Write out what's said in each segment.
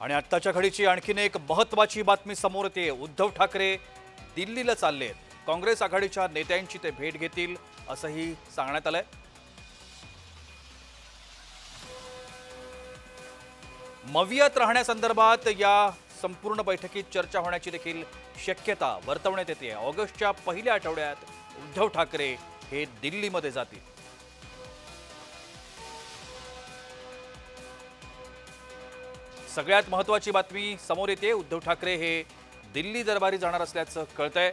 आणि आत्ताच्या घडीची आणखीन एक महत्त्वाची बातमी समोर येते. उद्धव ठाकरे दिल्लीला चालले आहेत. काँग्रेस आघाडीच्या नेत्यांची ते भेट घेतील असंही सांगण्यात आलंय. मवियात राहण्यासंदर्भात या संपूर्ण बैठकीत चर्चा होण्याची देखील शक्यता वर्तवण्यात येते. ऑगस्टच्या पहिल्या आठवड्यात उद्धव ठाकरे हे दिल्लीमध्ये जातील. सगळ्यात महत्वाची बातमी समोर येते. उद्धव ठाकरे हे दिल्ली दरबारी जाणार असल्याचं कळतंय.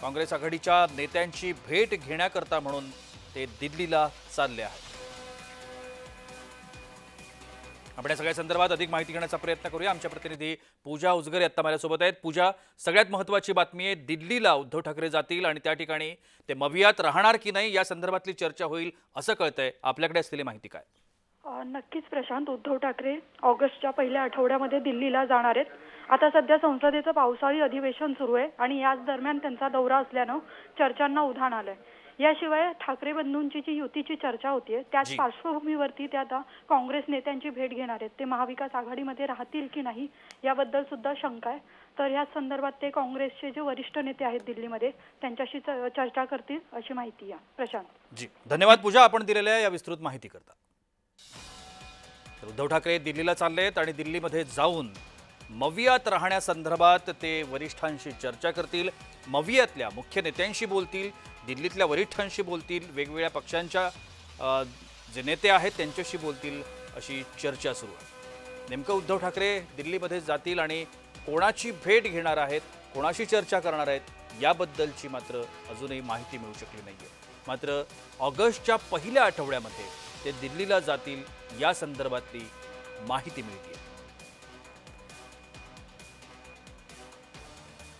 काँग्रेस आघाडीच्या नेत्यांची भेट घेण्याकरता म्हणून ते दिल्लीला चालले आहेत. आपण या सगळ्या संदर्भात अधिक माहिती घेण्याचा प्रयत्न करूया. आमच्या प्रतिनिधी पूजा उजगरे आता माझ्यासोबत आहेत. पूजा सगळ्यात महत्त्वाची बातमी आहे दिल्लीला उद्धव ठाकरे जातील आणि त्या ठिकाणी ते मवियात राहणार की नाही या संदर्भातली चर्चा होईल असं कळतंय. आपल्याकडे असलेली माहिती काय? नक्कीच प्रशांत उद्धव ठाकरे ऑगस्टच्या पहिल्या आठवड्यामध्ये दिल्लीला जाणार आहेत. आता सध्या संसदेचं पावसाळी अधिवेशन सुरू आहे आणि याच दरम्यान त्यांचा दौरा असल्यानं चर्चांना उधाण आलंय. याशिवाय ठाकरे बंधूंची जी युतीची चर्चा होतीये त्याच. पार्श्वभूमीवरती ते आता काँग्रेस नेत्यांची भेट घेणार आहेत. ते महाविकास आघाडीमध्ये राहतील की नाही याबद्दल सुद्धा शंका आहे. तर याच संदर्भात ते काँग्रेसचे जे वरिष्ठ नेते आहेत दिल्लीमध्ये त्यांच्याशी चर्चा करतील अशी माहिती आहे प्रशांत. जी. धन्यवाद पूजा आपण दिलेल्या या विस्तृत माहिती करता तर उद्धव ठाकरे दिल्लीला चालले आहेत आणि दिल्लीमध्ये जाऊन मवियात राहण्यासंदर्भात ते वरिष्ठांशी चर्चा करतील. मवियातल्या मुख्य नेत्यांशी बोलतील दिल्लीतल्या वरिष्ठांशी बोलतील वेगवेगळ्या पक्षांच्या जे नेते आहेत त्यांच्याशी बोलतील अशी चर्चा सुरू आहे. नेमकं उद्धव ठाकरे दिल्लीमध्ये जातील आणि कोणाची भेट घेणार आहेत कोणाशी चर्चा करणार आहेत याबद्दलची मात्र अजूनही माहिती मिळू शकली नाही आहे मात्र ऑगस्टच्या पहिल्या आठवड्यामध्ये ते दिल्लीला जातील या संदर्भातली माहिती मिळते